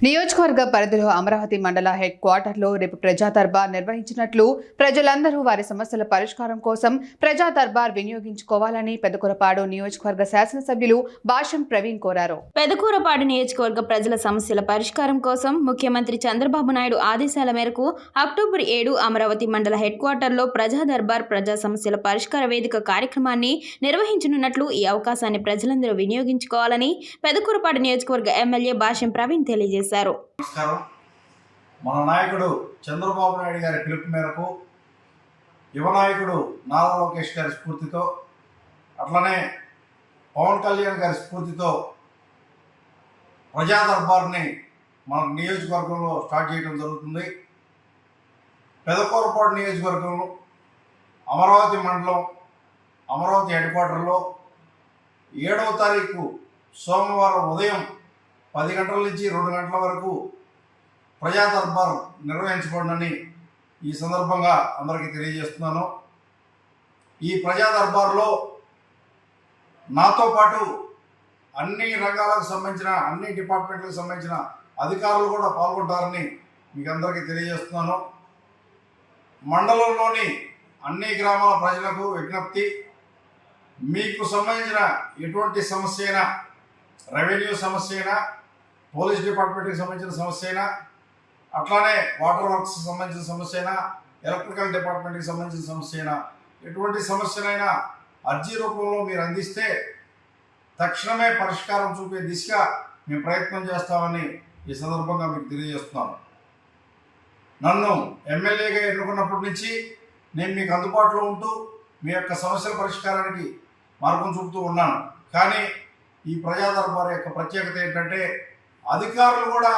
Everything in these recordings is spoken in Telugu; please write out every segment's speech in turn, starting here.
నియోజకవర్గ పరిధిలో అమరావతి మండల హెడ్ క్వార్టర్లో రేపు ప్రజా దర్బార్ నిర్వహించినట్లు ప్రజలందరూ వారి సమస్యల పరిష్కారం కోసం ప్రజా దర్బార్ వినియోగించుకోవాలని పెదకూరపాడు నియోజకవర్గ శాసనసభ్యులు భాషం ప్రవీణ్ కోరారు. పెదకూరపాడు నియోజకవర్గ ప్రజల సమస్యల పరిష్కారం కోసం ముఖ్యమంత్రి చంద్రబాబు నాయుడు ఆదేశాల మేరకు అక్టోబర్ ఏడు అమరావతి మండల హెడ్ క్వార్టర్లో ప్రజా దర్బార్ ప్రజా సమస్యల పరిష్కార వేదిక కార్యక్రమాన్ని నిర్వహించనున్నట్లు ఈ అవకాశాన్ని ప్రజలందరూ వినియోగించుకోవాలని పెదకూరపాడు నియోజకవర్గ ఎమ్మెల్యే భాష్యం ప్రవీణ్ తెలియజేశారు. నమస్కారం. మన నాయకుడు చంద్రబాబు నాయుడు గారి పిలుపు మేరకు యువ నాయకుడు నారా లోకేష్ గారి స్ఫూర్తితో అట్లనే పవన్ కళ్యాణ్ గారి స్ఫూర్తితో ప్రజా దర్బార్ని మన నియోజకవర్గంలో స్టార్ట్ చేయడం జరుగుతుంది. పెదకూరపాడు నియోజకవర్గంలో అమరావతి మండలం అమరావతి హెడ్ క్వార్టర్లో ఏడవ తారీఖు సోమవారం ఉదయం పది గంటల నుంచి రెండు గంటల వరకు ప్రజా దర్బార్ నిర్వహించబడినని ఈ సందర్భంగా అందరికీ తెలియజేస్తున్నాను. ఈ ప్రజా దర్బార్లో నాతో పాటు అన్ని రంగాలకు సంబంధించిన అన్ని డిపార్ట్మెంట్లకు సంబంధించిన అధికారులు కూడా పాల్గొంటారని మీకు అందరికీ తెలియజేస్తున్నాను. మండలంలోని అన్ని గ్రామాల ప్రజలకు విజ్ఞప్తి మీకు సంబంధించిన ఎటువంటి సమస్య అయినా రెవెన్యూ సమస్య అయినా పోలీస్ డిపార్ట్మెంట్కి సంబంధించిన సమస్య అయినా అట్లానే వాటర్ వర్క్స్ సంబంధించిన సమస్య అయినా ఎలక్ట్రికల్ డిపార్ట్మెంట్కి సంబంధించిన సమస్య అయినా ఎటువంటి సమస్యలైనా అర్జీ రూపంలో మీరు అందిస్తే తక్షణమే పరిష్కారం చూపే దిశగా మేము ప్రయత్నం చేస్తామని ఈ సందర్భంగా మీకు తెలియజేస్తున్నాను. నన్ను ఎమ్మెల్యేగా ఎన్నుకున్నప్పటి నుంచి నేను మీకు అందుబాటులో ఉంటూ మీ యొక్క సమస్యల పరిష్కారానికి మార్గం చూపుతూ ఉన్నాను. కానీ ఈ ప్రజాదర్బార్ యొక్క ప్రత్యేకత ఏంటంటే అధికారులు కూడా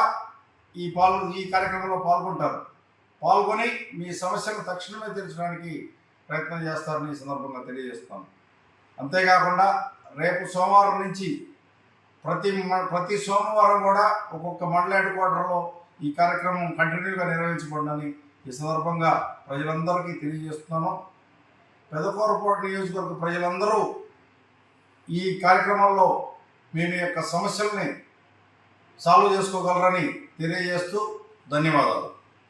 ఈ పాల్ ఈ కార్యక్రమంలో పాల్గొంటారు. పాల్గొని మీ సమస్యను తక్షణమే తీర్చడానికి ప్రయత్నం చేస్తారని ఈ సందర్భంగా తెలియజేస్తాను అంతేకాకుండా రేపు సోమవారం నుంచి ప్రతి ప్రతి సోమవారం కూడా ఒక్కొక్క మండల హెడ్ క్వార్టర్లో ఈ కార్యక్రమం కంటిన్యూగా నిర్వహించబడిందని ఈ సందర్భంగా ప్రజలందరికీ తెలియజేస్తున్నాను. పెదకూరపాటు నియోజకవర్గ ప్రజలందరూ ఈ కార్యక్రమాల్లో మేము యొక్క సమస్యల్ని సాల్వ్ చేసుకోగలరని తెలియజేస్తూ ధన్యవాదాలు.